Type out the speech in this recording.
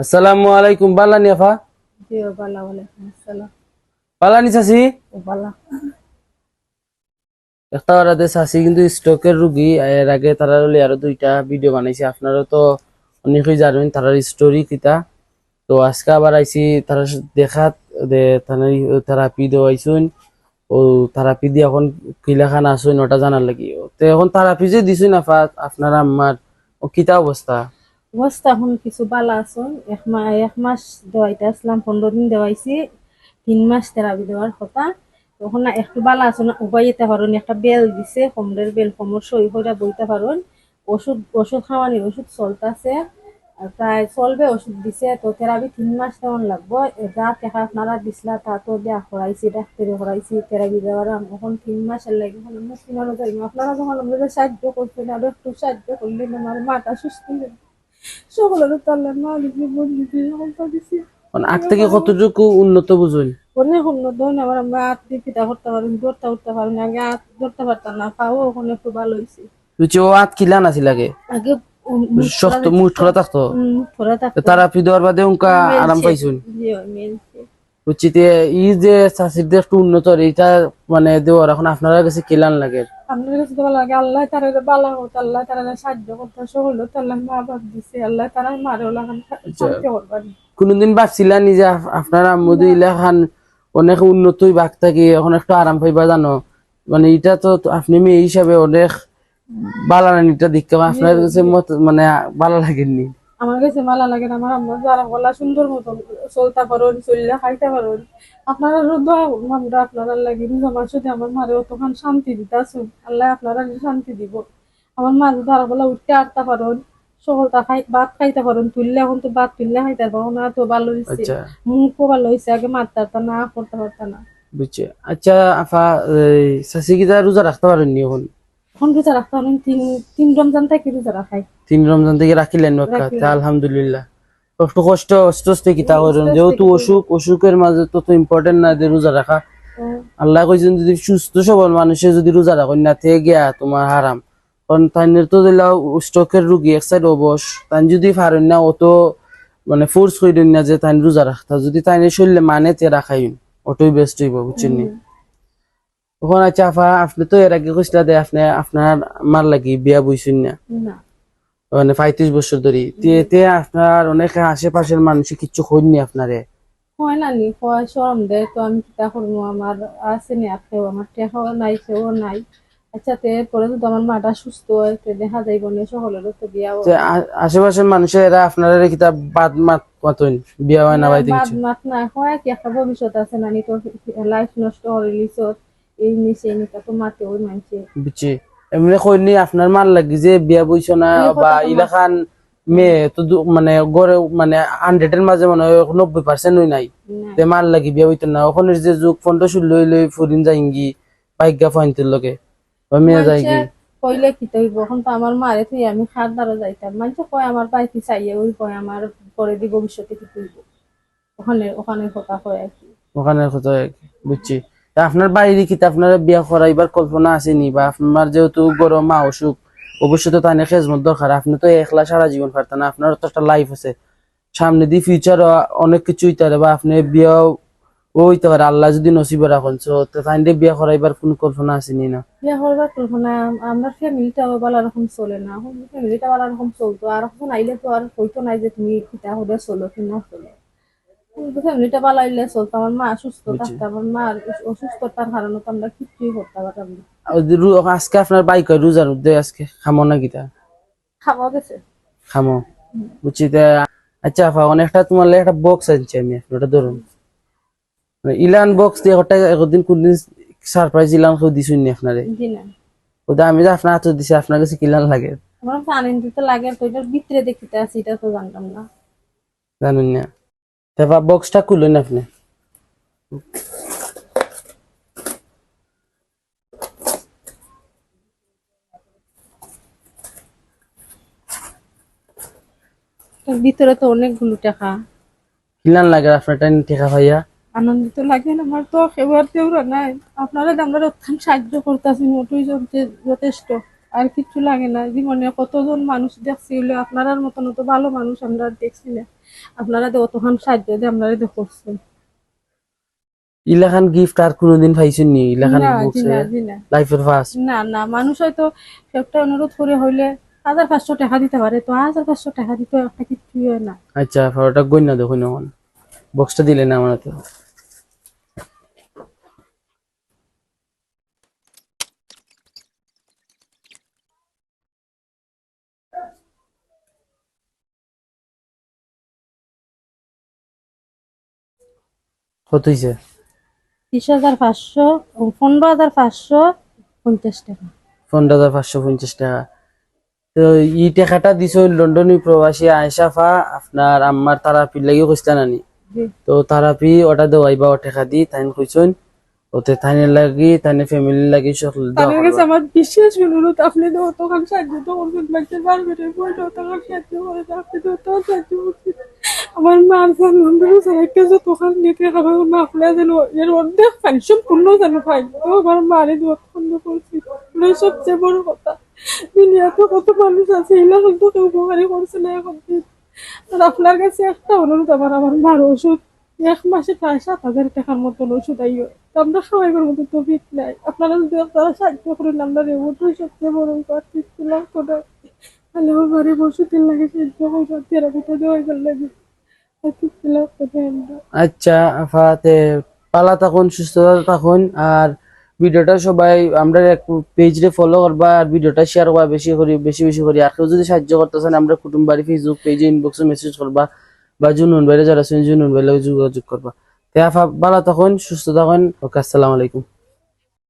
আসসালামু আলাইকুম বালানি আফা? জি ও বালা ওয়ালাইকুম আসসালাম। বালানি চাচি? ও বালা। একটা ওরাতে চাচি কিন্তু স্ট্রোকের রুগী এর আগে তারা আরও দুইটা ভিডিও বানাইছে। আপনারা তো অনেকেই জানেন তারার স্টোরি কিতা। তো আজকে আবার আইছি তারা দেখাত দে থেরাপি দেওয়াইছুন। ও থেরাপি দিয়ে এখন কিলাখান আসুন ওটা জানার লাগি। তো এখন থেরাপি যে দিছুন আফা আপনার আম্মার ও কিতা অবস্থা? অবস্থা এখন কিছু বালা আছেন এক মাস এক মাস দেওয়াইতে আসলাম, পনেরো দিন দেওয়াইছি। তিন মাস তেরাবি দেওয়ার কথা। তখন না একটু বালা আছেন যেতে পারেন, একটা বেল দিছে, কমরের বেল, কমর সই করে বইতে পারেন। ওষুধ ওষুধ খাওয়ানি ওষুধ চলতেছে। প্রায় চলবে ওষুধ দিছে, তো তেরাবি তিন মাস তেমন লাগবো। যা টাকা আপনারা দিছিলা, তা তো দেয়া করাইছি, ডাক্তারে করাইছি তেরাবি দেওয়ার। এখন তিন মাসের লাগে কিনারও যাই আপনারা যখন আমাদের সাহায্য করছেন, আরও একটু সাহায্য করলেন আমার মাটা সুস্থ সকলের তাল্লার মা দিদি বোন দিছি। এখন আগ থেকে কতটুকু উন্নত বুঝুন? অনেক উন্নত না আমার আমরা হাত দিয়ে পিঠা করতে পারেন দৌড়তে উঠতে পারেন আগে হাত ধরতে পারতাম না পাও ওখানে একটু ভালো হয়েছে তুই ও আত কিলা নাছিল আগে? আগে শক্ত মুঠ খোলা থাকতো? উম থাকতো। থেরাপি দেওয়ার বাদে উনকা আরাম পাইছুন? ই যে চাষিদের একটু উন্নত মানে দেওয়ার এখন আপনারা কাছে কিলান লাগে? আপনার কাছে তো ভালো লাগে আল্লাহ তারা বালা হতো আল্লাহ তারা সাহায্য করতে সকল মা বাপ দিছে আল্লাহ তারা শান্তি কোনদিন আপ- আপনার আম্মুদি ইলাখান অনেক উন্নতই বাঘ থাকি এখন একটু আরাম পাইবা জানো? মানে এটা তো আপনি মেয়ে হিসাবে অনেক এটা দেখতে আপনার কাছে মানে ভালো লাগেননি। আমার কাছে মালা লাগে না আমার আম্মা যারা গলা সুন্দর মতো চলতে পারেন চললে খাইতে পারেন। আপনারা দোয়া আমরা আপনারা লাগে আমার সাথে আমার মারে অতখান শান্তি দিতে আসুন আল্লাহ আপনারা শান্তি দিব। আমার মা যদি তারা বলা উঠতে আটতে পারেন সকলটা খাই ভাত খাইতে পারেন তুললে এখন তো ভাত তুললে খাইতে পারব না তো ভালো হয়েছে আচ্ছা। মুখও ভালো হয়েছে আগে মারতে পারতাম না করতে পারতাম না। বুঝছে। আচ্ছা আফা কিটা রোজা রাখতে পারেননি এখন? এখন রোজা রাখতে পারেন তিন তিন রমজান থেকে রোজা রাখাই তিন রমজান থেকে রাখিলেন আলহামদুলিল্লাহ। কষ্ট কিতা করেন যেহেতু অসুখ অসুখের মাঝে তত ইম্পর্টেন্ট না যে রোজা রাখা আল্লাহ কইছেন যদি সুস্থ সবল মানুষে যদি রোজা রাখেন না থেকে গিয়া তোমার হারাম কারণ তাইনের তো দিলা স্ট্রোকের রুগী এক সাইড অবশ তাই যদি পারেন না অত মানে ফোর্স করেন না যে তাই রোজা রাখতা যদি তাইনের শরীরে মানে তে রাখাইন ওটাই বেস্ট হইব বুঝছেন নি তখন আচ্ছা আফা আপনি তো এর আগে কইসলা দে আপনি আপনার মার লাগি বিয়া বইছেন না মানে পঁয়ত্রিশ বছর ধরে তে তে আপনার অনেক আশেপাশের মানুষ কিছু হইনি আপনারে হয় না নি হয় সরম দেয় তো আমি কিতা করব আমার আছে নি আর কেউ আমার টেকাও নাই কেউ নাই আচ্ছা তে পরে যদি আমার মাটা সুস্থ হয় তে দেখা যাইব নি সকলেরও তো বিয়া যে আ- আশেপাশের মানুষের এরা আপনার কিতাব বাদ মাত বিয়া হয় না বাদ মাত না হয় কি একটা ভবিষ্যৎ আছে না নি তোর লাইফ নষ্ট করে লিছ এই নিচে নিকা তো মাতে ওই মানছে। বুঝছি। এমনি কইনি আপনার মার লাগি যে বিয়া বইছ না বা ইলাখান মেয়ে তো মানে গড়ে মানে হান্ড্রেড এর মাঝে মানে নব্বই পার্সেন্ট হই নাই। তে মার লাগি বিয়া হইতো না। ওখানের যে যুগ ফোনটা শুল লই লই ফুরিন যাইঙ্গি বাইগা ফাইনতের লগে। বা মেয়ে যাইগি কইলে কি তৈব এখন তো আমার মারে তুই আমি খার দ্বারা যাইতাম। মানুষ কয় আমার বাইকে চাইয়ে ওই কয় আমার পরে দি ভবিষ্যতে কি তুইব ওখানে ওখানে কথা কয় আর কি। ওখানের কথা বুঝছি। আপনার বাইরে কি তা আপনার বিয়া করাইবার কল্পনা আসেনি বা আপনার যেহেতু গরম মা অসুখ অবশ্যই তো তাই খেজমত দরকার, আপনি তো একলা সারা জীবন পারতেন না আপনার তো একটা লাইফ আছে। সামনে দিয়ে ফিউচার অনেক কিছু হইতে বা আপনি বিয়া ও হইতে পারে, আল্লাহ যদি নসিবে রাখেন। বিয়া কল্পনা না বিয়ে কল্পনা চলে না। চলতো, আর নাই যে তুমি কিতা ফ্যামিলিটা ভালো আইলে চলতো। আমার মা সুস্থ থাকতো আমার মা অসুস্থতার কারণে তো আমরা কিছুই করতে পারতাম না। আজকে আপনার বাইক হয় রোজার মধ্যে আজকে খামো না কিতা খাওয়া গেছে। খামো। বুঝছি আচ্ছা আপা অনেকটা তোমার একটা বক্স আনছি আমি ওটা ধরুন। মানে ইলান বক্স দিয়ে ওটা একদিন কোনদিন সারপ্রাইজ ইলান কেউ দিছুন নি আপনারে? ওটা আমি যে আপনার হাতে দিছি আপনার কাছে কিলান লাগে? আমার তো লাগে তো ভিতরে দেখিতে আছি এটা তো জানতাম না। জানুন না। তারপর বক্সটা খুলুন আপনি। ভিতরে তো অনেকগুলো টাকা। কিলান লাগে আপনার টাইম টেকা ভাইয়া? আনন্দিত লাগে না আমার তো এবার তেও নাই। আপনারা আমরা অত্যন্ত সাহায্য করতেছেন ওটাই যথেষ্ট। আর কিচ্ছু লাগে না। জীবনে কতজন মানুষ দেখছি হলে আপনার মতন তো ভালো মানুষ আমরা দেখছি না। আপনারা তো অতখান সাহায্য দিয়ে আপনারা তো করছেন ইলাখান গিফট আর কোনোদিন পাইছেন নি? ইলাখান লাইফের ফার্স্ট না না মানুষ হয়তো একটা অনুরোধ করে হইলে হাজার পাঁচশো টাকা দিতে পারে তো হাজার পাঁচশো টাকা দিতে একটা কিছুই হয় না। আচ্ছা ওটা দেখুন বক্সটা দিলে না আমার কত হয়েছে বিশ হাজার পাঁচশো পনেরো হাজার পাঁচশো পঞ্চাশ টাকা। পনেরো হাজার পাঁচশো পঞ্চাশ টাকা। তো ই টাকাটা দিছ লন্ডন প্রবাসী আয়সাফা আপনার আম্মার তারাপির লাগি কইসলা নানি। জি। তো তারাপি ওটা দেওয়াইবা ও টাকা দি তাইন কইছন ওতে তাইনের লাগি তাইনের ফ্যামিলির লাগি সকল দেওয়া কাছে আমার বিশেষ অনুরোধ আপনি তো অতখান সাহায্য তো করবেন বাচ্চা পারবেন বইটা অতখান সাহায্য করে আপনি তো অতখান সাহায্য করছেন আমার মার নন্দন সারাইকে যতখান নিতে আমার মা আপনার যেন এর সম্পূর্ণ যেন আমার করছি। সবচেয়ে বড় কথা দুনিয়াতে কত মানুষ আছে, এগুলো হয়তো কেউ করছে না এখন আর আপনার কাছে একটা অনুরোধ, আমার আমার মার ওষুধ, এক মাসে প্রায় সাত হাজার টাকার মতন ওষুধ আইও আমরা সবাইকার মতো তো নাই। আপনারা যদি সাহায্য আমরা সবচেয়ে বড় ঠিক ছিলাম কোনো তাহলে আমার লাগে সাহায্য করব থেরাপিটা দেওয়াই লাগে ছিলাম কোথায় আচ্ছা আফাতে পালা থাকুন সুস্থতা থাকুন, আর ভিডিওটা সবাই আমরা পেজে ফলো করবা, আর ভিডিওটা শেয়ার করবা, বেশি করে, বেশি বেশি করে। আর কেউ যদি সাহায্য করতেছেন আমরা কুটুম বাড়ি ফেসবুক পেজে ইনবক্সে মেসেজ করবা, বা জুনুন বাইরে যারা আছেন, জুনুন বাইরে যোগাযোগ করবা। তে আফা ভালো থাকুন, সুস্থ থাকুন। ওকে, আসসালামু আলাইকুম।